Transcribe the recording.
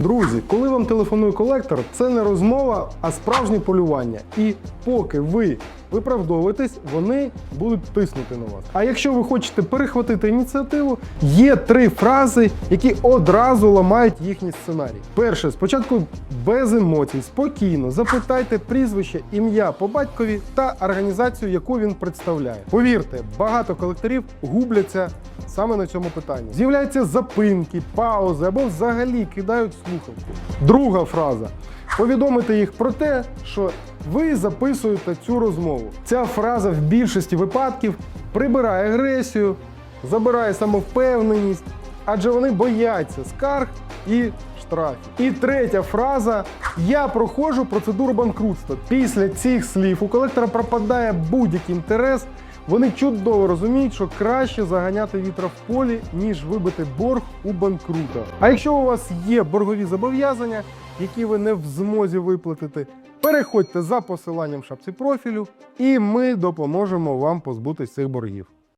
Друзі, коли вам телефонує колектор, це не розмова, а справжнє полювання. І поки ви виправдовуєтесь, вони будуть тиснути на вас. А якщо ви хочете перехватити ініціативу, є три фрази, які одразу ламають їхній сценарій. Перше, спочатку без емоцій, спокійно запитайте прізвище, ім'я по батькові та організацію, яку він представляє. Повірте, багато колекторів губляться саме на цьому питанні. З'являються запинки, паузи або взагалі кидають слухавку. Друга фраза. Повідомити їх про те, що ви записуєте цю розмову. Ця фраза в більшості випадків прибирає агресію, забирає самовпевненість, адже вони бояться скарг і штрафів. І третя фраза: я проходжу процедуру банкрутства. Після цих слів у колектора пропадає будь-який інтерес. Вони чудово розуміють, що краще заганяти вітра в полі, ніж вибити борг у банкрута. А якщо у вас є боргові зобов'язання, які ви не в змозі виплатити, переходьте за посиланням в шапці профілю, і ми допоможемо вам позбутися цих боргів.